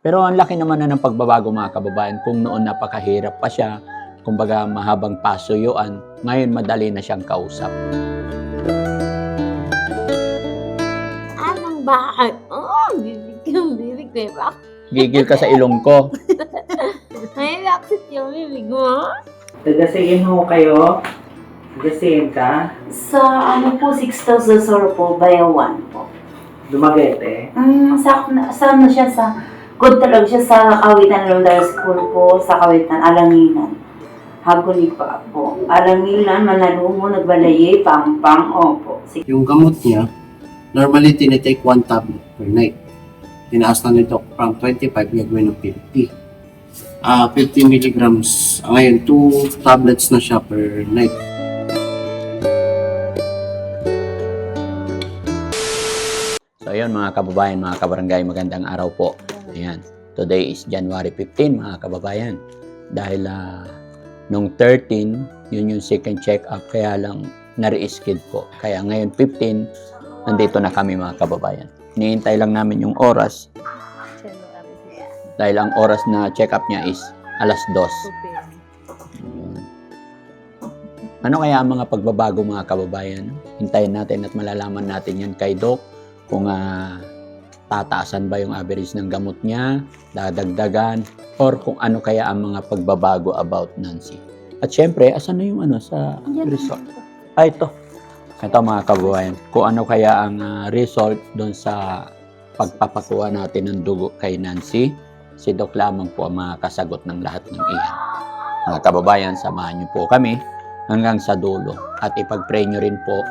Pero ang laki naman na ng pagbabago mga kababayan. Kung noon napakahirap pa siya, kumbaga mahabang pasuyuan, ngayon madali na siyang kausap. Anong bakit? Oh, bibig yung bibig ko eh. Bakit? Gigil ka sa ilong ko. May bakit yung bibig mo? Tagasayin ho kayo. Tagasayin ka. Sa ano po, 6,000 sor po, by one po. Dumagete. Mm, sa, sa ano siya, sa, good talaga siya sa Kawitan Londar School po, sa Kawitan, Alanginan. Haguli pa po. Alanginan, Manalumo, Nagbalaye, Pampang, opo. Sige. Yung gamot niya, normally tinitake one tablet per night. Tinaas na nito from 25 gagawin ng 50. Ah, 50 milligrams. Ah, Ngayon, 2 tablets na siya per night. So ayun mga kababayan, mga kabarangay, magandang araw po. Ayan, today is January 15 mga kababayan. Dahil ah, nung 13, yun yung second check-up, kaya lang na-re-skid po. Kaya ngayon 15, nandito na kami mga kababayan. Hinihintay lang namin yung oras dahil ang oras na check-up niya is alas 2. Ayun. Ano kaya ang mga pagbabago mga kababayan? Hintayin natin at malalaman natin yan kay Doc kung ah, tataasan ba yung average ng gamot niya, dadagdagan, or kung ano kaya ang mga pagbabago about Nancy. At syempre, asan na yung ano sa result? Ah, ito. Ito mga kababayan, kung ano kaya ang ah, result doon sa pagpapakuha natin ng dugo kay Nancy, si Doc lamang po ang makakasagot ng lahat ng iyan. Mga kababayan, samahan niyo po kami hanggang sa dulo at ipag-pray niyo rin po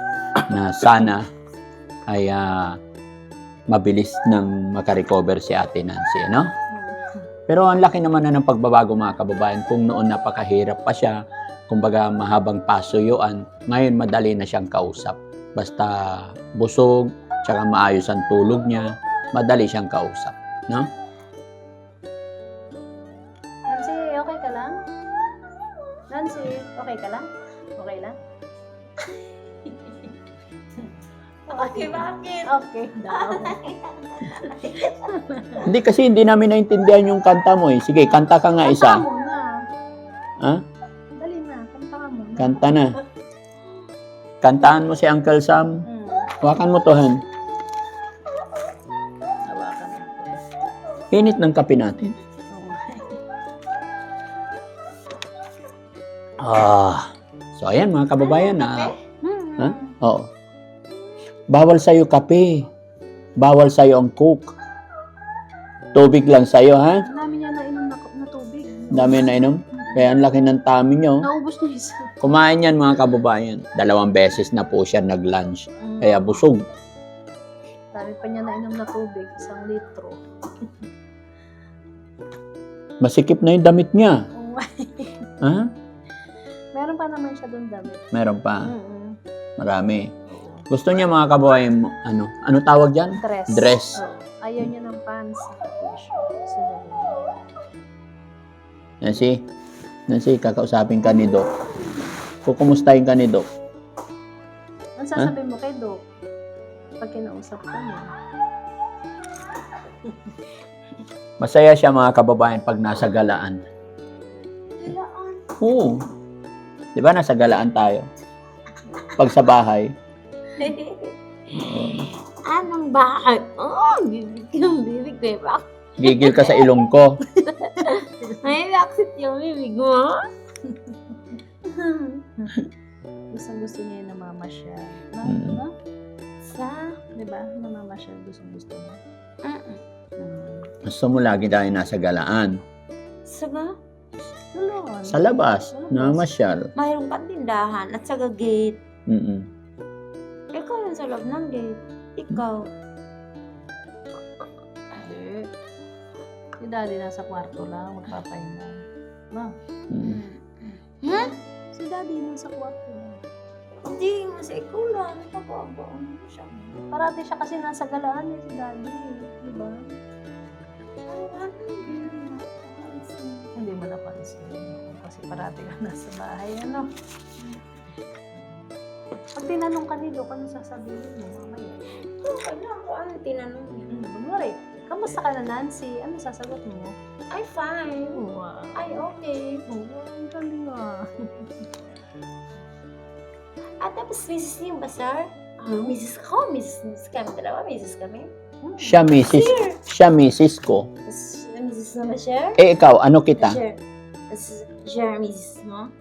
na sana ay ah, mabilis nang makarecover si Ate Nancy, ano? Pero ang laki naman na ng pagbabago mga kababayan. Kung noon napakahirap pa siya, kumbaga mahabang pasuyuan, ngayon madali na siyang kausap. Basta busog, tsaka maayos ang tulog niya, madali siyang kausap. No? Nancy, okay ka lang? Nancy, okay ka lang? Okay, bakit? Okay daw. Hindi kasi hindi namin naintindihan yung kanta mo eh. Sige, kanta ka nga Kanta isa. mo na. Ha? Dali na, kanta ka mo na. Kanta na. Kantaan mo si Uncle Sam. Hmm. Hawakan mo to, Han. Init ng kape natin. Ah. So, ayan mga kababayan na Hmm. Ha? Oo. Bawal sa'yo kape. Bawal sa'yo ang coke. Tubig lang sa'yo, ha? Ang dami niya nainom na, na tubig. Dami na inom. Kaya ang laki ng tummy nyo. Naubos na isa. Kumain yan mga kababayan. Dalawang beses na po siya nag-lunch. Hmm. Kaya busog. Dami pa niya nainom na tubig. Isang litro. Masikip na yung damit niya. Oh, Ha? Meron pa naman siya doon damit. Meron pa. Mm-mm. Marami. Gusto niya mga mo- ano, ano tawag dyan? Dress. Dress. Oo. Ayaw niya ng pants. Nancy, Nancy, kakausapin ka ni Doc. Kukumustahin ka ni Doc. Ano sasabihin mo kay Doc? Pag kinausap ka niya. Masaya siya mga kababayan pag nasa galaan. Galaan. Oo. Di ba nasa galaan tayo? Pag sa bahay. Anong bakit? Oh, bibig yung bibig eh. Bakit? Gigil ka sa ilong ko. May bakit yung bibig mo? Gusto gusto niya yung namamasyal. No? Mm. No? Sa? Di ba? Namamasyal. Gusto gusto niya. Mm-mm. Mm. Gusto mo lagi tayo nasa galaan. Sa ba? Tulungan. Sa labas, Sa labas. namasyal. Mayroong patindahan at saka gate. Mm-mm. Loob ng gate. Ikaw. Hindi. Si daddy nasa kwarto lang. Magpapahinga. Ma, Mm. Hmm? si daddy nasa kwarto lang. Hindi, mas ikaw lang. Napapaba. Ano siya? Parati siya kasi nasa galaan eh, si daddy. Di ba? Hindi mo napansin. Kasi parati ka nasa bahay. Ano? Pag tinanong ka ni Doc, ano sasabihin mo mamaya? Okay lang kung ano tinanong niya. Hmm, kunwari, Kamusta ka na, Nancy? Ano sasagot mo? I'm fine. Wow. Ay, okay. Oh, ang galing ah. At tapos, Mrs. Lim ba, sir? Ah, Mrs. ako, Mrs. Mrs. kami dalawa, Mrs. kami. Siya misis, Sir! siya misis ko. Mrs. naman, sir? Eh ikaw, ano kita? Sir. Sir, Mrs. mo?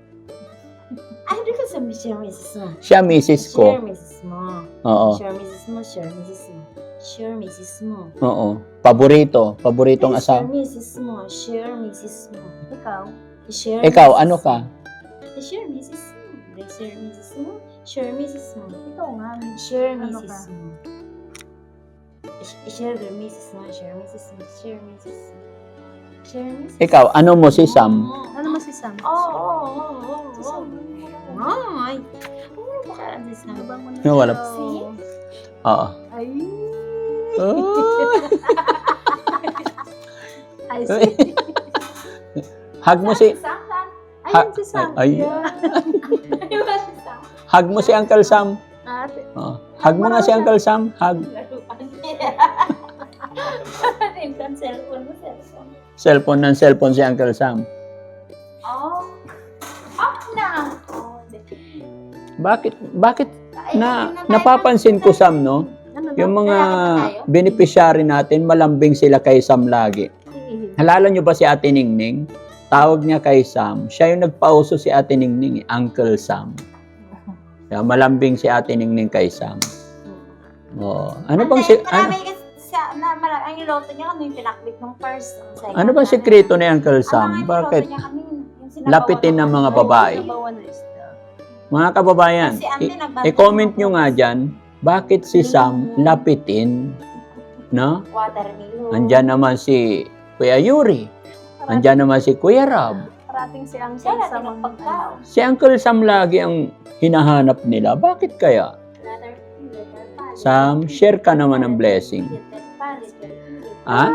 Ay, hindi ka sabi, sir, Mrs. mo. Siya misis ko. Mrs. mo. Oo. Sir, Mrs. mo, sir, Mrs. mo. Sir, Mrs. mo. Oo. Paborito, paboritong Ay, asawa. Mrs. mo. Sir, Mrs. mo. Ikaw? Sir, Ikaw, Mrs. ano ka? Eh, Sir, Mrs. mo. Sir, Mrs. mo. Sir, Mrs. mo. Ikaw nga. Sir, Ano Mrs. ka? mo. Sir, Mrs. mo. Sir, Mrs. mo. Sir, Mrs. mo. Mrs. Ikaw, ano mo si Sam? Ano mo si Sam? Oo, oo, oo, oo. Si Sam. Ay. Ano ba ka si Sam? Yung wala. See? Oo. Ay. Oh. Ay, si. Hug mo si Sam, Sam. Ayun si Sam. Ay. Si Sam? hug mo si Uncle Sam. Ate. Oo. Hug mo nga si Uncle Sam. Hug. Cellphone. Ng cellphone si Uncle Sam. Oh. Off na. Oh, Bakit bakit na napapansin ko Sam no? Ano Yung mga beneficiary natin, malambing sila kay Sam lagi. Halala nyo ba si Ate Ningning? Tawag niya kay Sam. Siya yung nagpauso si Ate Ningning, eh, Uncle Sam. Kaya malambing si Ate Ningning kay Sam. Oo. Ano bang si ano, Sa, na, marami, ang niloto niya ano yung pinakbit ng first. ang second, ano bang sekreto ni Uncle Sam? Bakit? Lapitin ng mga babae. Na. Mga kababayan, i-comment nyo nga dyan, bakit si Sam lapitin? No? Andyan naman si Kuya Yuri. Andyan naman si Kuya Rob. Parating si Siya Sam ang mga pagkaon. Si Uncle Sam lagi ang hinahanap nila. Bakit kaya? Sam, share ka naman ng blessing. P. Ah?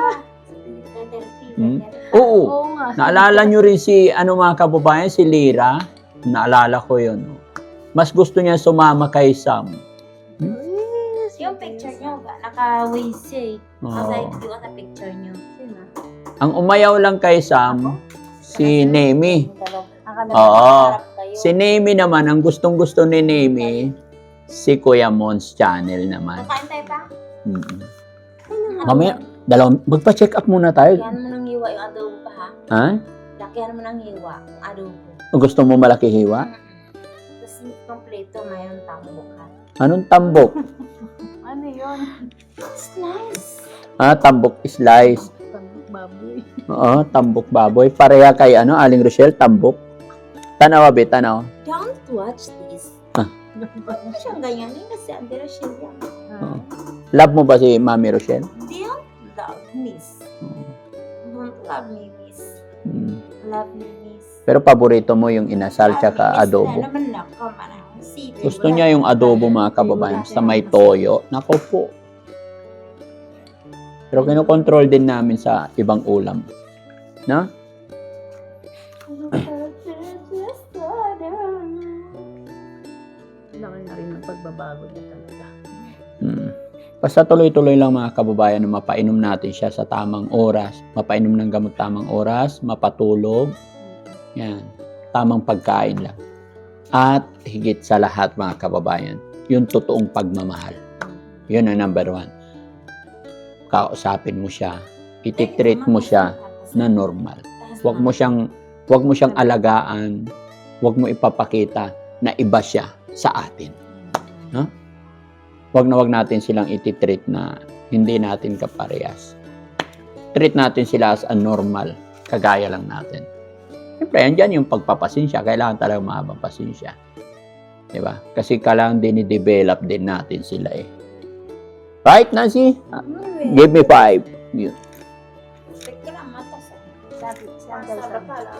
Hmm? Oo. Oo nga. Naalala nyo rin si, ano mga kababayan, si Lira. Naalala ko yun. Mas gusto niya sumama kay Sam. Yung picture niyo, naka-waze siya eh. Ang Oo. like ko sa picture niyo. Sino? Ang umayaw lang kay Sam, si Nemi. Oo. Si Nemi naman, ang gustong gusto ni Nemi, si Kuya Mons channel naman. Kakain tayo pa? Mm. Mamaya, dalawang, magpa-check up muna tayo. Lakihan mo ng hiwa yung adobo pa ha? Ha? Lakihan mo ng hiwa yung adobo. Gusto mo malaki hiwa? Tapos kompleto ngayon tambok ha. Anong tambok? Ano yun? It's nice. Ah, tambok slice. Baboy. Oo, tambok baboy. Pareha kay ano, Aling Rochelle, tambok. Tanawa, be, tanawa. Don't watch this. Ah. Mo siyang ganyan eh, kasi Ate Rochelle yan. Love mo ba si Mami Rochelle? Love miss. Don't love me miss. Mm. Love me miss. Pero paborito mo yung inasal tsaka adobo. Na naman lang, come on. See, Gusto niya yung adobo mga kababayan sa may toyo. Nako po. Pero kinokontrol din namin sa ibang ulam. No? Laki na rin ng pagbabago niya talaga. Mm. Basta tuloy-tuloy lang mga kababayan na mapainom natin siya sa tamang oras. Mapainom ng gamot tamang oras, mapatulog. Yan. Tamang pagkain lang. At higit sa lahat mga kababayan, yung totoong pagmamahal. Yun ang number one. Kausapin mo siya. Ititreat mo siya na normal. Huwag mo siyang huwag mo siyang alagaan. Huwag mo ipapakita na iba siya sa atin. Huwag na huwag natin silang ititreat na hindi natin kaparehas. Treat natin sila as a normal, kagaya lang natin. Siyempre, andyan yung pagpapasensya. Kailangan talaga mahabang pasensya. Di ba? Kasi kailangan din i-develop din natin sila eh. Right, Nancy? Give me five. Yun.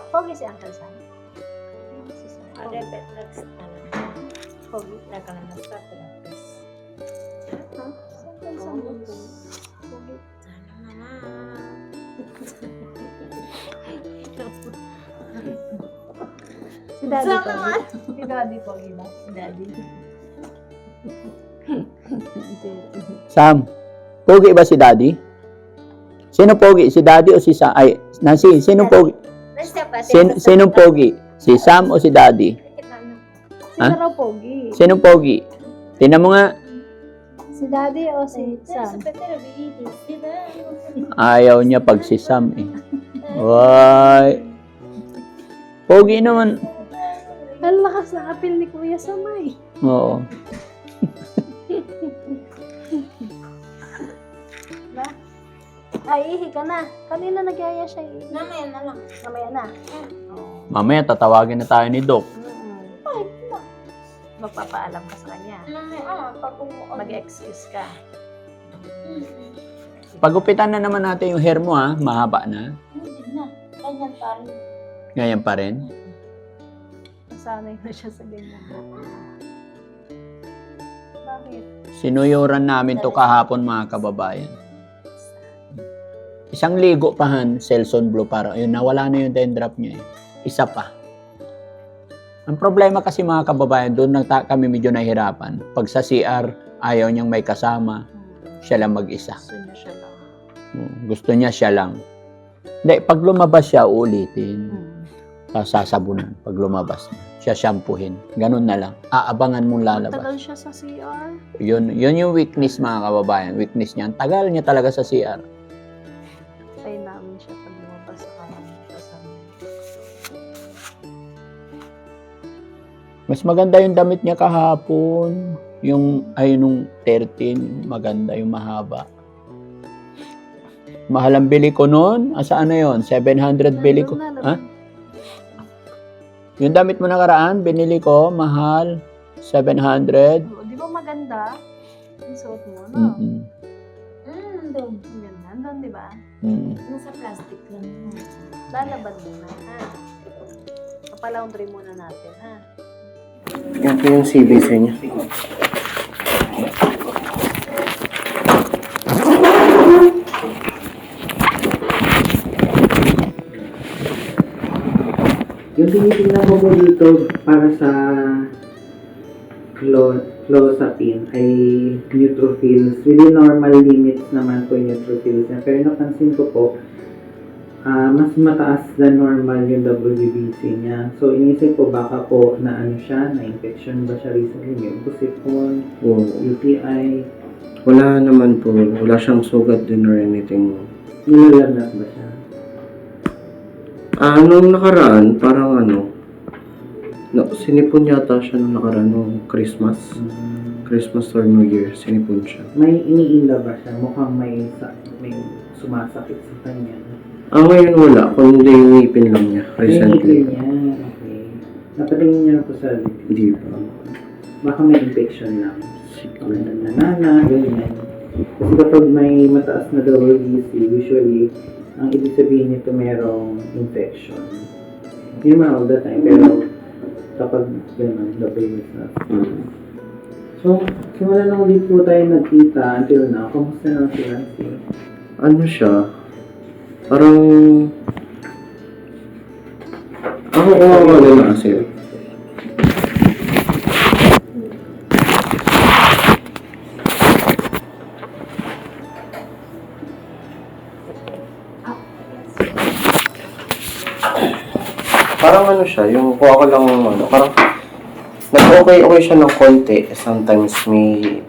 Pogi si Uncle Sam. Pogi na ka na sa. Pogi. Sana naman. Si Daddy Pogi. naman. Si Daddy Pogi ba? Si Daddy. Sam, pogi ba si Daddy? Sino pogi? Si Daddy o si Sam? Ay, Nancy, sino pogi? Basta pa. Sin, sino pogi? Si Sam o si Daddy? Sino raw pogi? Sino pogi? Tingnan mo nga. Si daddy o si Sam? Ayaw niya pag si Sam eh. Why? Pogi naman. Ang lakas ng apil ni Kuya Samay. Oo. Na? Ay, ihi ka na. Kanina nagyaya siya ihi. Mamaya na lang. Mamaya na. Oo. Mamaya tatawagin na tayo ni Doc. Magpapaalam ka sa kanya. Ah, pag umuot. Mag-excuse ka. Pagupitan na naman natin yung hair mo ha. Mahaba na. Hindi na. Ganyan pa rin. Ngayon pa rin. Nasanay na siya sa ganyan. Bakit? Sinuyuran namin to kahapon mga kababayan. Isang ligo pa han, Selson Blue para yun nawala na yung dandruff niya eh. Isa pa. Ang problema kasi mga kababayan, doon nang kami medyo nahirapan. Pag sa CR, ayaw niyang may kasama, siya lang mag-isa. Gusto niya siya lang. Mm, Gusto niya siya lang. Hindi, pag lumabas siya, ulitin. Hmm. Sasabunan pag lumabas. Siya shampoohin. Ganun na lang. Aabangan mong lalabas. Tagal siya sa CR. Yun, yun yung weakness mga kababayan. Weakness niya. Tagal niya talaga sa CR. Mas maganda yung damit niya kahapon. Yung, ay, nung 13, maganda yung mahaba. Mahal ang bili ko noon. Ah, saan na yun? 700 bili ko. Ha? Yung damit mo nakaraan, binili ko, mahal. 700. Oh, Di ba maganda? Yung suot mo, no? Mm-mm. Mm, doon. Ang Ganda. Nandun, di ba? Mm. Nasa plastic lang. Lalaban mo na, ha? Papalaundry muna natin, ha? Yan po yung CBC niya. Yung tinitingnan ko po dito para sa clo clozapine ay neutrophils. Within normal limits naman po yung neutrophils. Pero napansin ko po, ah, mas mataas than normal yung WBC niya. So, inisip ko baka po na ano siya, na-infection ba siya recently? May pusipon, Oo. UTI, Wala naman po. Wala siyang sugat din or anything. nilalagnat ba siya? Ah, nung nakaraan, parang ano, no, sinipon yata siya nung nakaraan nung Christmas. Mm. Christmas or New Year, sinipon siya. May iniinda ba siya? Mukhang may, sa, may sumasakit sa kanya. Ah, ngayon wala, kundi yung ngipin lang niya recently. Recently. niya. Okay. Napatingin niya po sa Hindi pa. Baka may infection lang. Siguro. Nanana, ganyan. Kasi kapag may mataas na WBC, usually, ang ibig sabihin nito merong infection. Hindi naman all the time, pero kapag gano'n, WBC na. Mm. So, simula nung ulit po tayo nagkita until now, kamusta na si Nancy? Ano siya? Parang... Ako kawawa na na kasi. Parang ano siya, yung kuha ko lang ano, parang nag-okay-okay siya ng konti. Sometimes may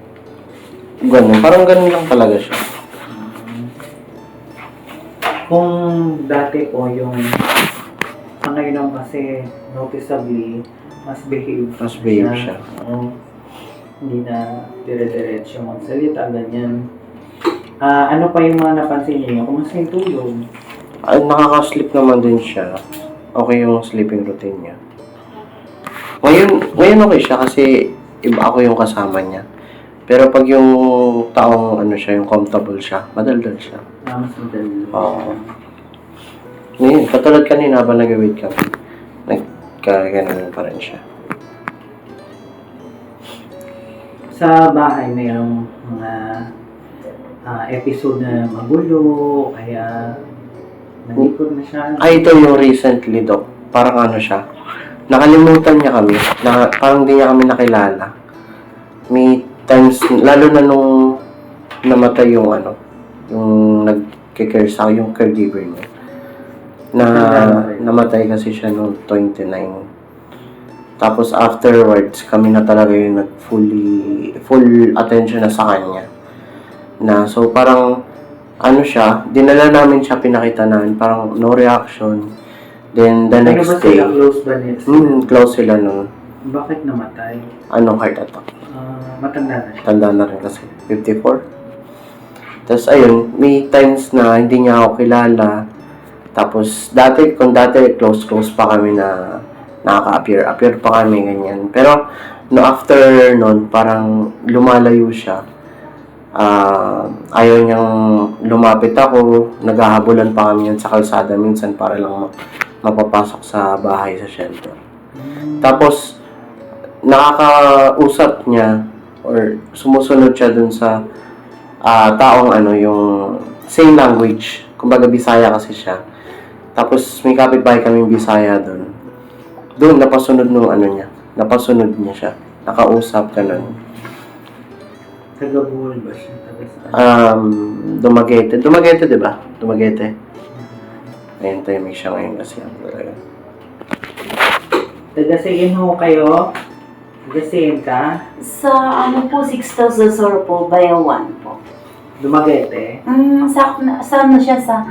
ganun. Parang ganun lang talaga siya. Kung dati po yung sa ngayon naman kasi noticeably mas behave Mas behave siya. Oo. hindi na dire-diretso magsalita, ganyan. Ah, ano pa yung mga napansin niyo? Kumusta yung tulog? Ay, nakaka-sleep naman din siya. Okay yung sleeping routine niya. Ngayon, ngayon okay siya kasi iba ako yung kasama niya. Pero pag yung taong ano siya, yung comfortable siya, madaldal siya. Ah, mas madali. Oo. Ngayon, katulad kanina habang nag-wait kami, nagkaganon pa rin siya. Sa bahay, mayroong mga ah, episode na magulo, kaya nalikod na siya. Ay, ito yung recently, Doc. Parang ano siya. Nakalimutan niya kami. Na, parang hindi niya kami nakilala. May times, lalo na nung namatay yung ano, yung nag, kikare sa yung caregiver niya. Na namatay kasi siya noong 29. Tapos afterwards, kami na talaga yung nag fully, full attention na sa kanya. Na, so parang, ano siya, dinala namin siya, pinakita namin, parang no reaction. Then the Ano next ba day, sila close ba niya? hmm, close sila noon. Bakit namatay? Ano, heart attack. Ah, matanda na siya. Tanda na rin kasi, 54. Tapos ayun, may times na hindi niya ako kilala. Tapos dati, kung dati close-close pa kami na nakaka-appear, appear pa kami ganyan. Pero no after nun, parang lumalayo siya. Ah, ayaw niyang lumapit ako, naghahabulan pa kami yan sa kalsada minsan para lang ma- mapapasok sa bahay sa shelter. Tapos, nakakausap niya or sumusunod siya dun sa ah, taong ano, yung same language. Kumbaga, Bisaya kasi siya. Tapos, may kapitbahay kaming Bisaya dun. Doon, napasunod nung ano niya. Napasunod niya siya. Nakausap, ganun. Taga-buhol ba siya? Saan? Um, Dumaguete. Dumaguete, di ba? Dumaguete. Ayun, timing siya ngayon kasi ano talaga. Taga-sayin ho kayo? Taga-sayin ka? Sa ano po, 6,000 sor po, bayawan po. Dumaguete? Mm, sa, sa ano siya sa,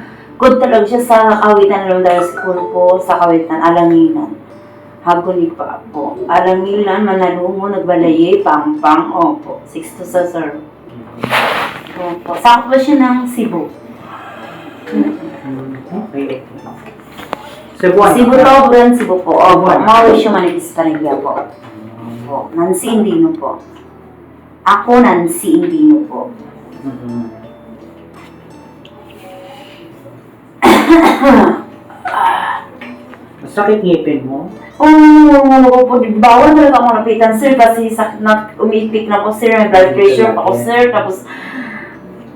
talaga siya sa Kawitan Elementary School po, sa Kawitan, Alanginan. Haguli pa po. Alanginan, Manalungo, Nagbalaye, Pampang, opo. 6 to sa sir. Opo. Sakto siya ng Cebu. Okay. Cebuano Cebu ka? Tobran, Cebu po. Opo. Cebuano. Mauricio Manigis Parigya po. Opo. Nancy Indino po. Ako, Nancy Indino po. Mhm. Masakit ngipin mo? Oo, po, bawal talaga ako malapitan, sir, kasi sa, na, umiipik na po, sir, may blood pressure pa ako, sir, tapos,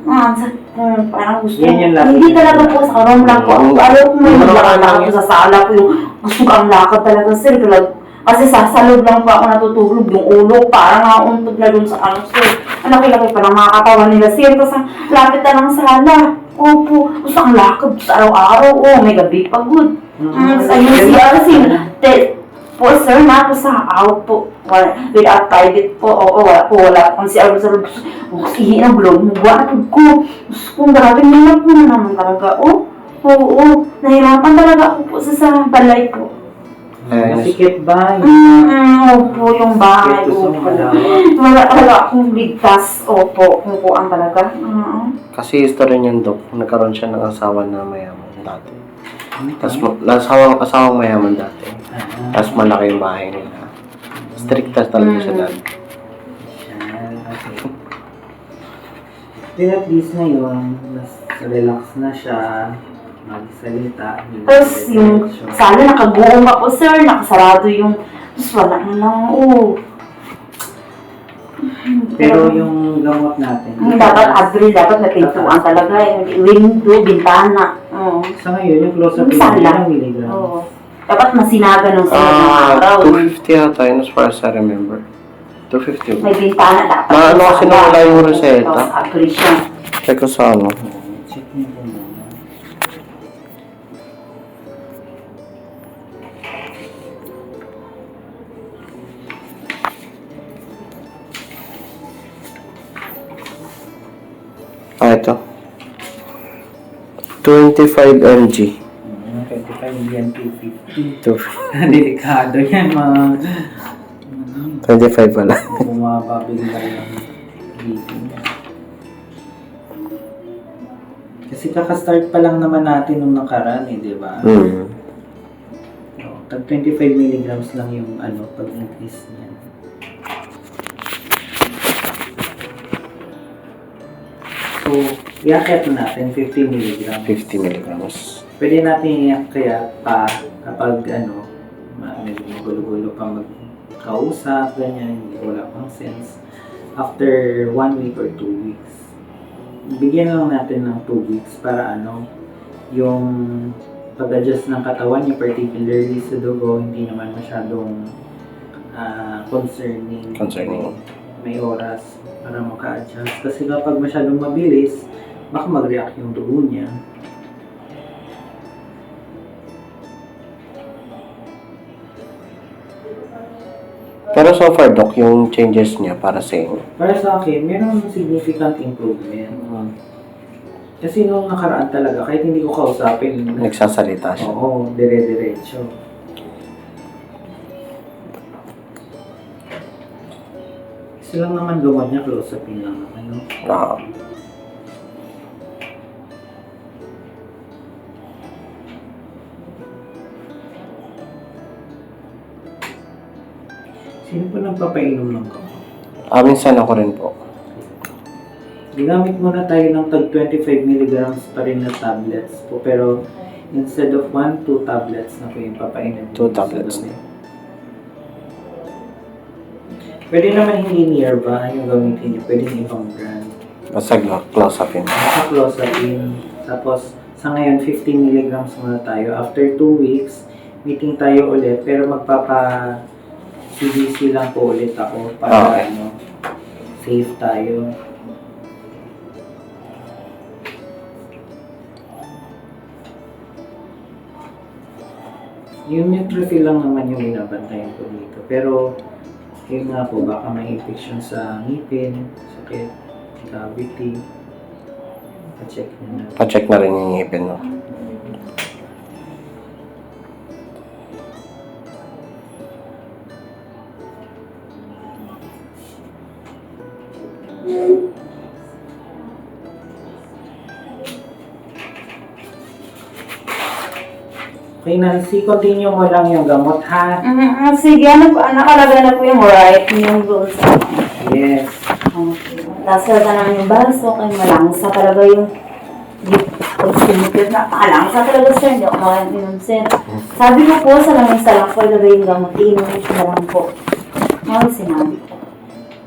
ah, sa, hmm, parang gusto, Yan yung lapit. hindi talaga po, sa karoon lang po, ako, ayaw ko may maglakad ko sa sala ko, yung gusto ko ang lakad talaga, sir, talag, kasi sa salog lang po ako natutulog, yung ulo, parang nauntog na dun sa ano, sir, ang laki-laki pa ng mga katawan nila, sir, tapos ang lapit na ng sala, opo, gusto ang lakad sa araw-araw, oh, may gabi pagod, Mm, sa Yan UCR, ba? sin, te, po sir, na po. Sa out po, wala, without private po, oo, wala po, wala kung si Arlo sa Rubs, ihi ng blog, buwan ko, gusto kong grabe, naman po na naman talaga, oh, oo, oo, nahirapan talaga ako po sa, sa balay po. Ayun. Masikip ba? Mm, opo, yung bahay, malawak? Wala talaga akong ligtas, opo, kung po ang talaga. Mm. Kasi history niyan, Dok, nagkaroon siya ng asawa na mayaman dati. Tapos, ma- asawang, mayaman dati. Ah, Tapos malaki yung bahay nila. Strict talaga siya Mm. dati. yan, okay. Then at least ngayon, mas relax na siya, magsalita. Tapos yung diretso. sala nakabuong ako sir, nakasarado yung tapos wala na lang, oh. Pero yung gamot natin, Ang dapat Avril, dapat may pintuan talaga, yung window, bintana. Oo. sa ngayon, yung close-up Yung yung sala. milligram. Oo. Dapat masinaga ng ng Ah, araw. 250 yata yun as far as I remember. 250. May bintana dapat. Ma- ano yung kasi nawala yung reseta? Tapos Avril siya. Check ko sa ano. Ah, ito. 25 mg. Hmm, 25 BNP 50. Ito. Delikado yan, mga... 25 pala. Bumaba bigla yung BP niya. Kasi kakastart pa lang naman natin nung nakaraan eh, di ba? So, tag 25 milligrams lang yung ano, pag-increase niya. So, iakyat na natin 50 milligrams. 50 milligrams. Pwede natin iakyat pa kapag ano, ma- medyo magulo-gulo pa magkausap, ganyan, hindi wala pang sense. After one week or two weeks. Bigyan lang natin ng two weeks para ano, yung pag-adjust ng katawan niya, particularly sa dugo, hindi naman masyadong ah, concerning. Concerning. May oras para maka-adjust. Kasi kapag masyadong mabilis, baka mag-react yung dugo niya. Pero so far, Doc, yung changes niya para sa inyo. Para sa akin, meron significant improvement. Kasi nung nakaraan talaga, kahit hindi ko kausapin, Nagsasalita siya. oo, dire-diretso. Lang naman gawa niya, close-upin lang naman, no? Oo. Sino po nagpapainom ng gamot? Ah, minsan ako rin po. Ginamit muna tayo ng tag 25 mg pa rin na tablets po. Pero instead of 1, 2 tablets na po yung papainom. Two niyo sa tablets gabi. Pwede naman hindi nearby yung gamitin niyo. Pwede yung ibang brand. Close up yun. Sa clozapine. Tapos sa ngayon 15 mg muna tayo. After 2 weeks, meeting tayo ulit. Pero magpapa CBC lang po ulit ako para Okay. ano, safe tayo. Yung neutrophil lang naman yung binabantayan ko dito. Pero, yun nga po, baka may infection sa ngipin, sakit, cavity. Pa-check na. Pa-check na rin yung ngipin, no? Okay, Nancy, continue mo lang yung gamot, ha? Mm, sige, ano po, nakalagay na po yung right, yung doon sa... Yes. Okay. Tapos talaga naman yung baso, kay malangsa talaga yung yung pagsimipit na malangsa talaga sir, hindi ako makainom sir. Sabi ko po, sa lamesa lang po, ilagay yung gamot, ko na lang po. Mga sinabi ko.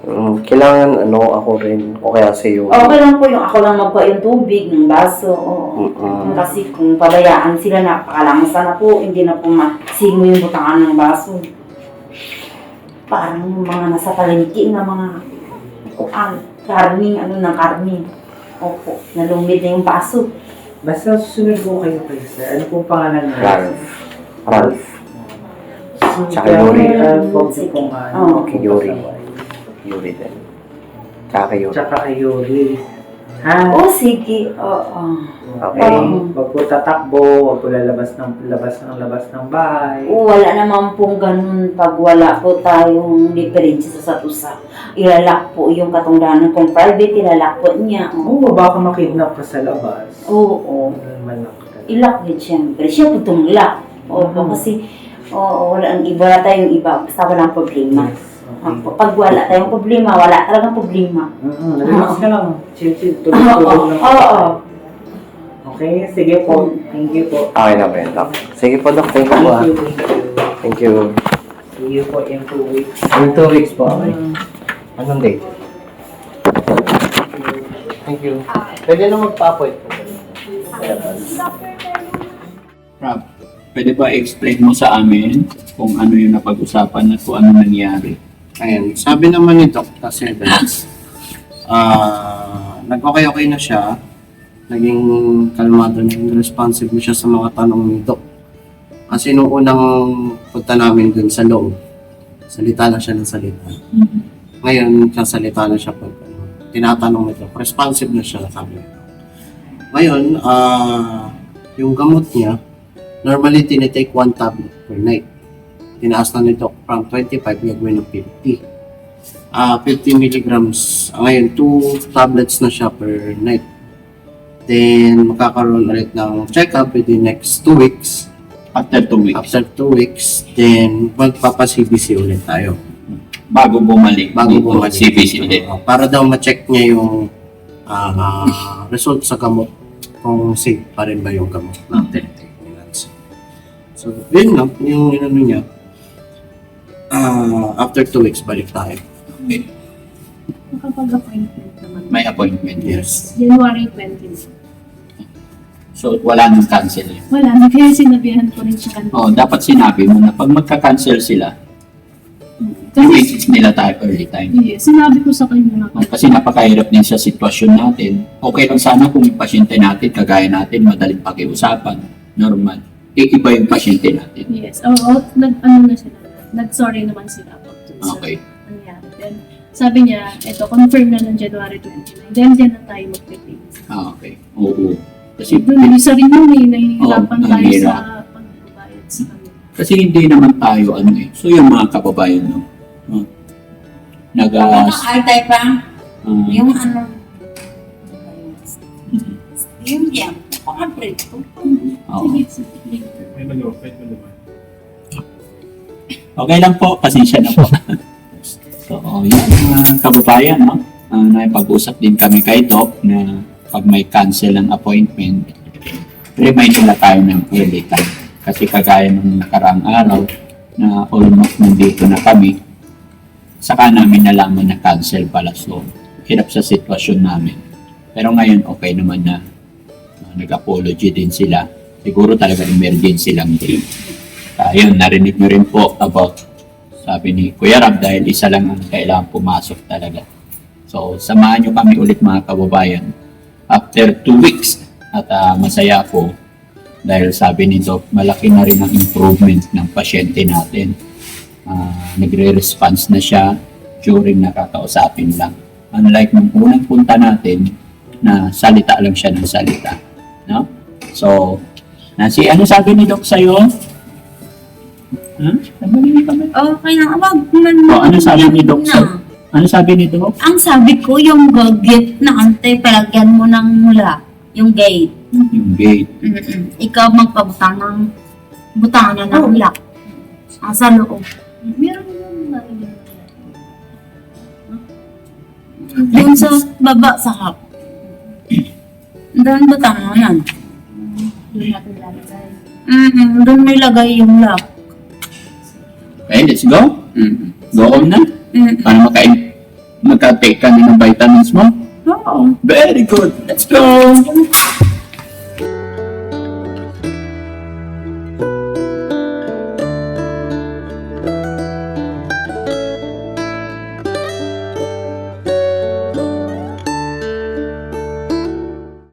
Mm, kailangan, ano, ako rin, o kaya sa iyo. Okay lang po yung ako lang magpa yung tubig ng baso. Oo. Mm-mm. Kasi kung pabayaan sila, napakalangsa na po, hindi na po masingo yung butangan ng baso. Parang yung mga nasa palengke na mga kuan, karning, ano ng karning. Opo, nalumid na yung baso. Basta susunod po kayo kay sir. Ano pong pangalan niya? Ralph. Ralph. Si Tsaka Yuri. Ralph po si kung ano. Oo, okay, Yuri. Din. Tsaka Yuri. Tsaka kay Yuri. Ha? Oh, sige. Oo. Okay. Oo. Huwag po tatakbo, huwag po lalabas ng labas ng labas ng bahay. Oh, wala naman pong ganun pag wala po tayong diferensya sa satusa. Ilalak po yung katungdanan. Kung private, ilalak po niya. Oo, baka makidnap ka sa labas. Oo. Malak ka. ilak din siyempre. Siya po itong ilak. Opo, Mhm. kasi oo, wala ang iba na tayong iba. Basta walang problema. Yes. Opo, Pag wala tayong problema, wala talagang problema. Mm-hmm. Relax ka lang. Chill, chill. Oo, Tulog-tulog lang. oo. Okay, sige po. Thank you po. Okay na ba yun, Doc? Sige po, Doc. Thank you po, ah. Thank you, thank you. See you po in two weeks. In two weeks po, okay. Anong date? Thank you. Pwede na magpa-appoint. Rob, pwede ba explain mo sa amin kung ano yung napag-usapan at kung ano nangyari? Ayan, sabi naman ni Dr. Sevens, ah, nag-okay-okay na siya, naging kalmado na, responsive na siya sa mga tanong ni Doc. Kasi nung unang punta namin dun sa loob, salita na siya ng salita. Ngayon, sasalita na siya pag ano, tinatanong ni Doc. Responsive na siya, sabi ni Doc. Ngayon, ah, yung gamot niya, normally tinitake one tablet per night tinaas na nito from 25 gagawin ng 50. Ah, 50 milligrams. Ah, ngayon, 2 tablets na siya per night. Then, magkakaroon ulit ng check-up within next 2 weeks. After two weeks, After 2 weeks, then magpapa-CBC ulit tayo. bago bumalik, Bago bumalik. CBC ulit. Ah, Para daw ma-check niya yung ah, result sa gamot kung safe pa rin ba yung gamot na tinitake ni Nancy. So, yun lang, yung inano niya. Ah, after 2 weeks, balik tayo. Okay. Nakapag-appointment naman. May appointment. Yes. January 20. So, wala nang cancel yun. Wala na, kaya sinabihan ko rin siya kanina. Oh, dapat sinabi mo na pag magka-cancel sila, Mm. i-message nila tayo early time. Yes, sinabi ko sa kanya na Oh, Kasi napakahirap din sa sitwasyon natin. Okay lang sana kung yung pasyente natin, kagaya natin, madaling pakiusapan. Normal. Eh, iba yung pasyente natin. Yes. Oo, oh, nag, ano na sila. Nag-sorry naman sila about dun sa Okay. nangyari. Then, sabi niya, ito, confirm na ng January 29. Then, dyan na tayo mag-pay. Ah, okay. Oo. Kasi, Doon, isa rin yun eh, nahihirapan Oo, tayo sa pagbabayad sa kanila. kasi hindi naman tayo, ano eh. So, yung mga kababayan, no? Uh, nag, ah, Ay, tayo pa. ah, Yung ano, mm, yung yan, pang-prito. oo. Sige, sige. Okay lang po, pasensya na po. so, yun mga kababayan, no? Uh, nakipag-usap din kami kay Doc na pag may cancel ng appointment, remind nila tayo ng early time. Kasi kagaya ng nakaraang araw na almost nandito na kami, saka namin nalaman na cancel pala. So, hirap sa sitwasyon namin. Pero ngayon, okay naman na uh, nag-apology din sila. Siguro talaga emergency lang din. Ayun, narinig nyo rin po about sabi ni Kuya Rab dahil isa lang ang kailangan pumasok talaga. So, samahan nyo kami ulit mga kababayan. After two weeks, at ah, masaya ako dahil sabi ni Doc, malaki na rin ang improvement ng pasyente natin. Ah, nagre-response na siya during nakakausapin lang. Unlike nung unang punta natin, na salita lang siya ng salita. No? So, Nancy, ano sabi ni Doc sa'yo? Ha? Nabalik kami. Okay na, wag man. O, ano sabi ni Doc Na. Ano sabi ni Doc? Ang sabi ko, yung gate na antay, palagyan mo ng mula. Yung gate. Yung gate. Mm-mm. Ikaw magpabutang ng butang na ng lock. Ang sa loob. Meron naman narinig. Doon sa baba sa hap. Doon butang mo yan. Doon natin lalagay. Mm-mm. Doon may lagay yung lock. Okay, let's go. Mm-mm. Go on na. Mm-mm. Para makain magka-take ka ng vitamins mo. Oo. Very good. Let's go.